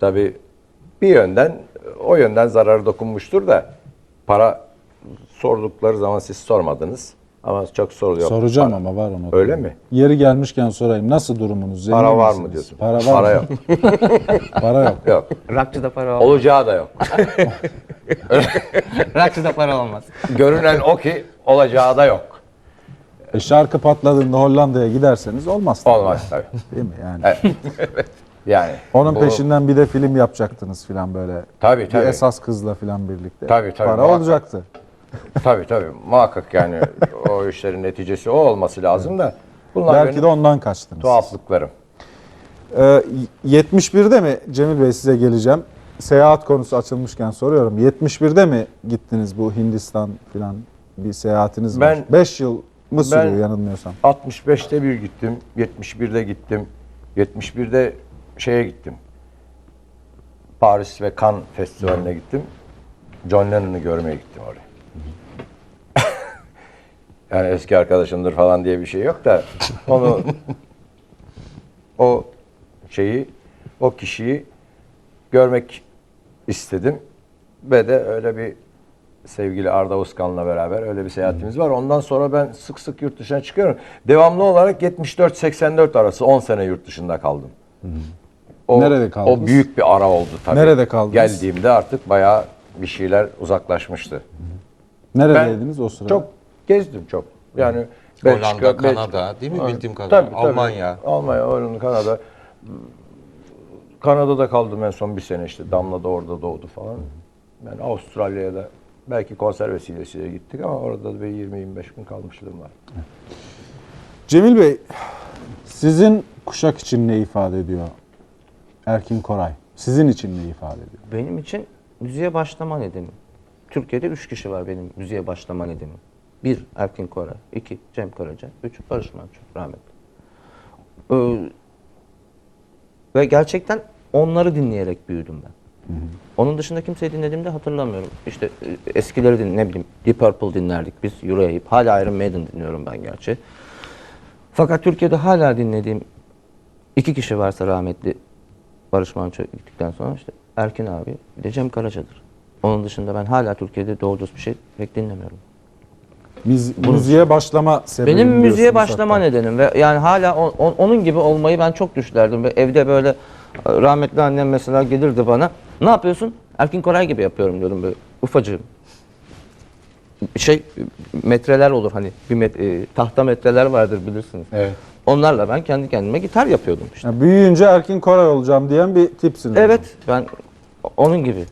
tabii bir yönden o yönden zararı dokunmuştur da para sordukları zaman siz sormadınız. Ama çok soruyor. Soracağım Para- ama var onu. Öyle mi? Yeri gelmişken sorayım. Nasıl durumunuz? Zengin Para var misiniz? mı diyorsun? Para var Para mı? yok. Para yok. yok. Rockçıda para olmaz. Olacağı da yok. Rockçıda para olmaz. Görünen o ki olacağı da yok. E şarkı patladığında Hollanda'ya giderseniz olmaz. tabii. Olmaz tabii. Değil mi yani? Yani. Onun bu- peşinden bir de film yapacaktınız filan böyle. Tabii Bir tabii. esas kızla filan birlikte. Tabii, tabii, Para muhakkak. olacaktı. Tabii tabii. Muhakkak yani o işlerin neticesi o olması lazım da. Bunlar Belki benim de ondan kaçtınız. tuhaflıklarım. Ee, 71'de mi Cemil Bey size geleceğim. Seyahat konusu açılmışken soruyorum. 71'de mi gittiniz bu Hindistan filan bir seyahatiniz var? Ben- 5 yıl mı sürüyor ben- yanılmıyorsam? 65'te bir gittim. 71'de gittim. 71'de şeye gittim. Paris ve Cannes Festivali'ne gittim. John Lennon'ı görmeye gittim oraya. yani eski arkadaşımdır falan diye bir şey yok da onu o şeyi o kişiyi görmek istedim ve de öyle bir sevgili Arda Uskan'la beraber öyle bir seyahatimiz var. Ondan sonra ben sık sık yurt dışına çıkıyorum. Devamlı olarak 74-84 arası 10 sene yurt dışında kaldım. O, Nerede kaldınız? O büyük bir ara oldu tabii. Nerede kaldınız? Geldiğimde artık bayağı bir şeyler uzaklaşmıştı. Neredeydiniz o sırada? Çok gezdim çok. Yani Hollanda, Belçika, Kanada, değil mi bildiğim kadarıyla? Almanya. Almanya, Hollanda, Kanada. Kanada'da kaldım en son bir sene işte. Damla da orada doğdu falan. Ben Avustralya'ya da belki konser vesilesiyle gittik ama orada da bir 20-25 gün kalmışlığım var. Cemil Bey, sizin kuşak için ne ifade ediyor? Erkin Koray. Sizin için ne ifade ediyor? Benim için müziğe başlama nedeni. Türkiye'de üç kişi var benim müziğe başlama nedeni. Bir, Erkin Koray. iki Cem Karaca. Üç, Barış Manço. Rahmetli. Ee, ve gerçekten onları dinleyerek büyüdüm ben. Onun dışında kimseyi dinlediğimde hatırlamıyorum. İşte e, eskileri din, ne bileyim Deep Purple dinlerdik biz, Europe. Hala Iron Maiden dinliyorum ben gerçi. Fakat Türkiye'de hala dinlediğim iki kişi varsa rahmetli Barış Manço gittikten sonra işte Erkin abi bir de Cem Karaca'dır. Onun dışında ben hala Türkiye'de doğru bir şey pek dinlemiyorum. Biz müziğe başlama sebebi Benim müziğe başlama nedenim ve yani hala o- o- onun gibi olmayı ben çok düşlerdim. Ve evde böyle e, rahmetli annem mesela gelirdi bana. Ne yapıyorsun? Erkin Koray gibi yapıyorum diyordum böyle ufacığım. Şey metreler olur hani bir met- e, tahta metreler vardır bilirsiniz. Evet. Onlarla ben kendi kendime gitar yapıyordum işte. Yani büyüyünce Erkin Koray olacağım diyen bir tipsiniz. Evet ben onun gibi.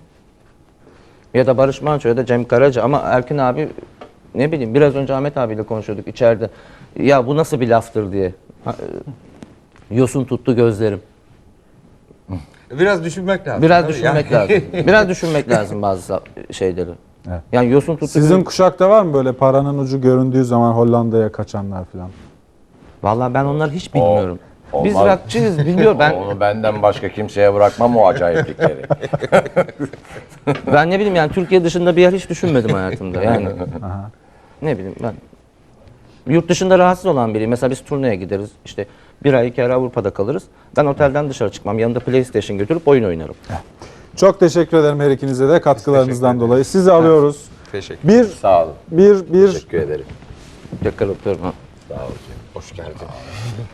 Ya da Barış Manço ya da Cem Karaca ama Erkin abi ne bileyim biraz önce Ahmet abiyle konuşuyorduk içeride. Ya bu nasıl bir laftır diye. Ha, e, Yosun tuttu gözlerim. Biraz düşünmek lazım. Biraz düşünmek yani. lazım. Biraz düşünmek lazım bazı şeyleri. Evet. Yani yosun tuttu. Sizin kuşakta var mı böyle paranın ucu göründüğü zaman Hollanda'ya kaçanlar falan? Vallahi ben onları hiç bilmiyorum. Biz olmaz. rockçıyız biliyor ben. Onu benden başka kimseye bırakmam o acayiplikleri. Ben ne bileyim yani Türkiye dışında bir yer hiç düşünmedim hayatımda yani. ne bileyim ben. Yurt dışında rahatsız olan biri. Mesela biz turneye gideriz. işte bir ay iki ay Avrupa'da kalırız. Ben otelden dışarı çıkmam. Yanımda PlayStation götürüp oyun oynarım. Çok teşekkür ederim her ikinize de katkılarınızdan dolayı. Sizi alıyoruz. Teşekkür Bir, Sağ olun. bir, bir. Teşekkür ederim. Ha. Sağ olun. Hoş geldin.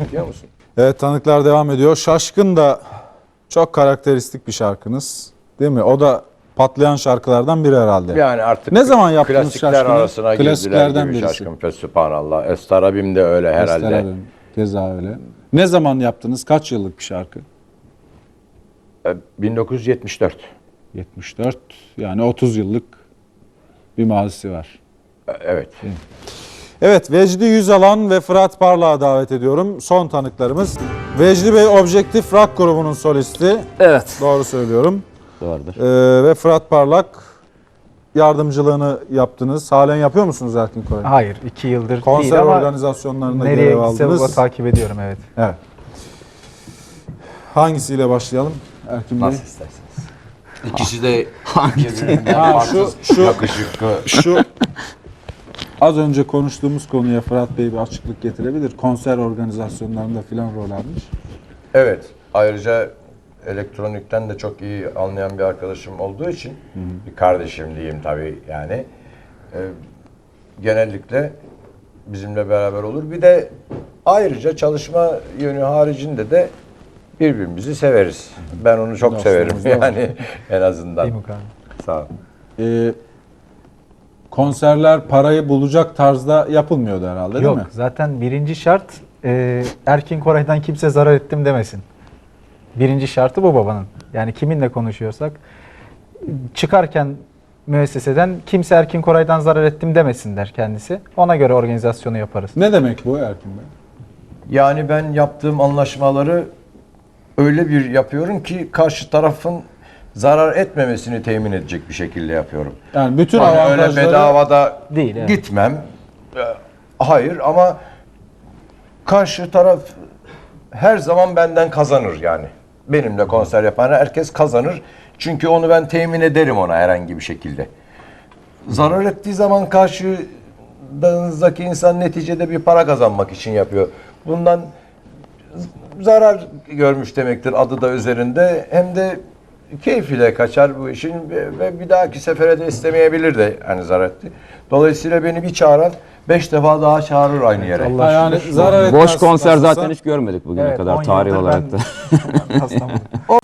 Biliyor musun? Evet tanıklar devam ediyor. Şaşkın da çok karakteristik bir şarkınız. Değil mi? O da patlayan şarkılardan biri herhalde. Yani artık Ne zaman yaptınız klasikler Şaşkın'ı? arasına girdiler Klasiklerden gibi birisi. şaşkın. Fe- Sübhanallah. Estarabim de öyle herhalde. Estarabim, Keza öyle. Ne zaman yaptınız? Kaç yıllık bir şarkı? E, 1974. 74. Yani 30 yıllık bir mazisi var. E, Evet. Evet Vecdi Yüzalan ve Fırat Parlak'ı davet ediyorum. Son tanıklarımız. Vecdi Bey Objektif Rock grubunun solisti. Evet. Doğru söylüyorum. Doğrudur. Ee, ve Fırat Parlak yardımcılığını yaptınız. Halen yapıyor musunuz Erkin Koray? Hayır, iki yıldır Konser değil ama organizasyonlarında nereye görev aldınız. baba takip ediyorum evet. Evet. Hangisiyle başlayalım Erkin Bey? Nasıl isterseniz. İkisi de Ha, şu, şu, yakışıklı. şu az önce konuştuğumuz konuya Fırat Bey bir açıklık getirebilir. Konser organizasyonlarında filan rol almış. Evet. Ayrıca elektronikten de çok iyi anlayan bir arkadaşım olduğu için bir kardeşim diyeyim tabii yani. Ee, genellikle bizimle beraber olur. Bir de ayrıca çalışma yönü haricinde de birbirimizi severiz. Ben onu çok severim yani en azından. Değil mi Kaan? Sağ ol. Ee, konserler parayı bulacak tarzda yapılmıyordu herhalde değil Yok mi? zaten birinci şart e, Erkin Koray'dan kimse zarar ettim demesin. Birinci şartı bu babanın. Yani kiminle konuşuyorsak çıkarken müesseseden kimse Erkin Koray'dan zarar ettim demesin der kendisi. Ona göre organizasyonu yaparız. Ne demek bu Erkin Bey? Yani ben yaptığım anlaşmaları öyle bir yapıyorum ki karşı tarafın zarar etmemesini temin edecek bir şekilde yapıyorum. Yani bütün öyle avantajları bedavada Değil, evet. gitmem. Ee, Hayır ama karşı taraf her zaman benden kazanır yani. Benimle konser yapan herkes kazanır. Çünkü onu ben temin ederim ona herhangi bir şekilde. Zarar ettiği zaman karşıdaki insan neticede bir para kazanmak için yapıyor. Bundan zarar görmüş demektir adı da üzerinde. Hem de keyif ile kaçar bu işin ve- bir dahaki sefere de istemeyebilir de hani zarar etti. Dolayısıyla beni bir çağıran beş defa daha çağırır aynı yere. Ha, yani zarar Boş konser zaten hiç görmedik bugüne Evet, kadar 10 tarih olarak ben da.